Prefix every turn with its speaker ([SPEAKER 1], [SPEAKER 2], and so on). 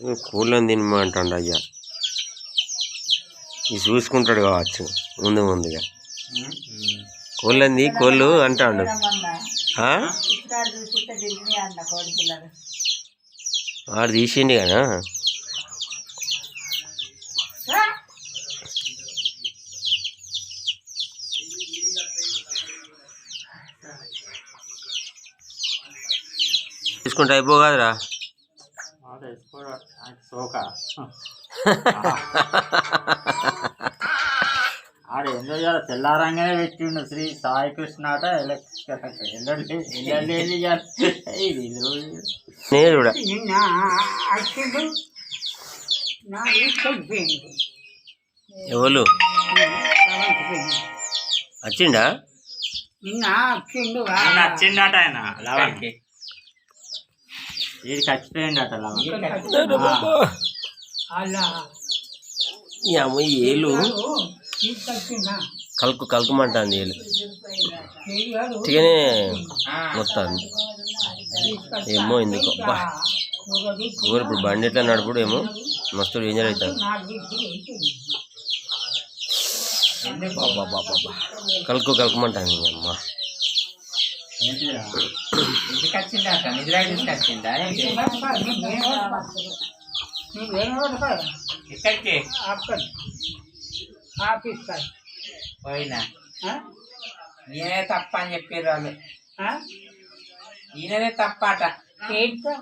[SPEAKER 1] కోళ్ళని తినమంటాడు అయ్యా. ఇది చూసుకుంటాడు కావచ్చు ముందు ముందుగా. కోళ్ళంది కోళ్ళు అంటాడు. వాడు తీసిండి కదా. తీసుకుంటే అయిపో
[SPEAKER 2] సోక ఆడ ఏందో ఇవాళ తెల్లారంగానే పెట్టిండు శ్రీ సాయి కృష్ణ ఆట
[SPEAKER 1] ఎవరు? వచ్చిండా
[SPEAKER 3] నిన్న అచ్చిండు?
[SPEAKER 2] నచ్చిండట ఆయన లవణ్కి వీడికి చచ్చిపోయిండట లవణ్
[SPEAKER 3] అలా.
[SPEAKER 1] ఈ అమ్మ ఈ ఏలు కలుకు కలుకుమంటుంది ఏలు. ఉట్టిగానే మొత్తం. ఏమో ఎందుకో. ఊరు ఇప్పుడు బండి ఎట్లా నడుపుడు ఏమో. మస్తు డేంజర్ బాబా కలుకు కలుకుమంటుంది అమ్మ.
[SPEAKER 2] ఏంటిదిరా? ఇంటికి నిద్ర ఇక్కడికి
[SPEAKER 3] అక్కడ ఆఫీస్ కాదు
[SPEAKER 2] పోయినా?
[SPEAKER 3] ఆ?
[SPEAKER 2] ఈయనే తప్ప అని చెప్పారు వాళ్ళు? ఈయననే తప్పట.
[SPEAKER 3] ఏంటో?